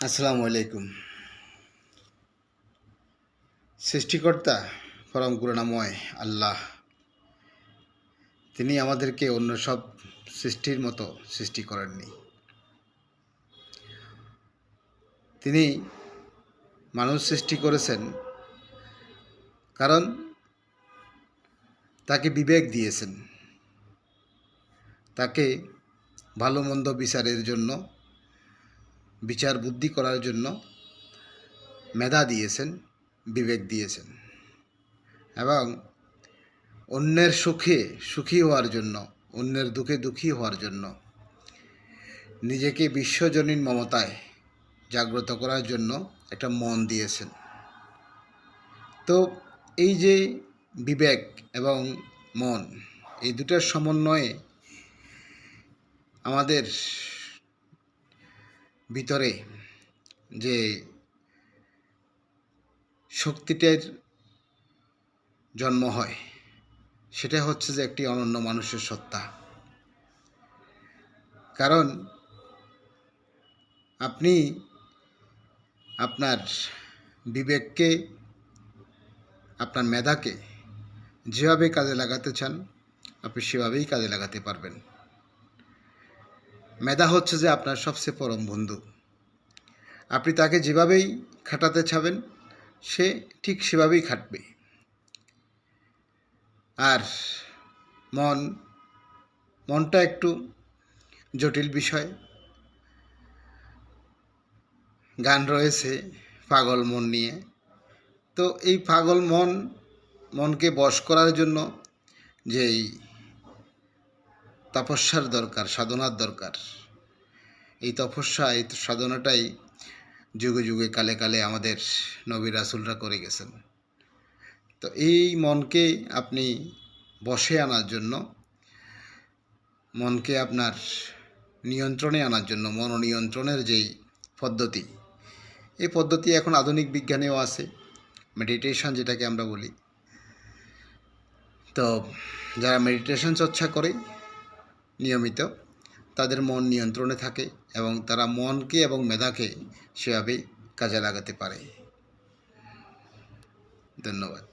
আসসালামু আলাইকুম। সৃষ্টিকর্তা পরম করুণাময় আল্লাহ, তিনি আমাদেরকে অন্য সব সৃষ্টির মতো সৃষ্টি করেননি। তিনি মানুষ সৃষ্টি করেছেন কারণ তাকে বিবেক দিয়েছেন। তাকে ভালো মন্দ বিচারের জন্য বিচার বুদ্ধি করার জন্য মেধা দিয়েছেন, বিবেক দিয়েছেন এবং অন্যের সুখে সুখী হওয়ার জন্য, অন্যের দুঃখে দুঃখী হওয়ার জন্য নিজেকে বিশ্বজনীন মমতায় জাগ্রত করার জন্য একটা মন দিয়েছেন। তো এই যে বিবেক এবং মন, এই দুটার সমন্বয়ে আমাদের ভিতরে যে শক্তিটার জন্ম হয়, সেটা হচ্ছে যে একটি অনন্য মানুষের সত্তা। কারণ আপনি আপনার বিবেককে, আপনার মেধাকে যেভাবে কাজে লাগাতে চান, আপনি সেভাবেই কাজে লাগাতে পারবেন। মেধা হচ্ছে যে আপনার সবচেয়ে পরম বন্ধু। আপনি তাকে যেভাবেই খাটাতে চাবেন, সে ঠিক সেভাবেই খাটবে। আর মন, মনটা একটু জটিল বিষয়। গান রয়েছে পাগল মন নিয়ে। তো এই পাগল মন, মনকে বশ করার জন্য যেই তপস্যার দরকার, সাধনার দরকার। এই তপস্যা, এই সাধনাটাই যুগে যুগে কালে কালে আমাদের নবী রাসুলরা করে গেছেন। তো এই মনকে আপনি বসে আনার জন্য, মনকে আপনার নিয়ন্ত্রণে আনার জন্য, মনোনিয়ন্ত্রণের যেই পদ্ধতি, এই পদ্ধতি এখন আধুনিক বিজ্ঞানেও আছে মেডিটেশন যেটাকে আমরা বলি। তো যারা মেডিটেশন চর্চা করে নিয়মিত। তাদের মন নিয়ন্ত্রণে থাকে এবং তারা মনকে এবং মেধাকে সেভাবেই কাজে লাগাতে পারে। ধন্যবাদ।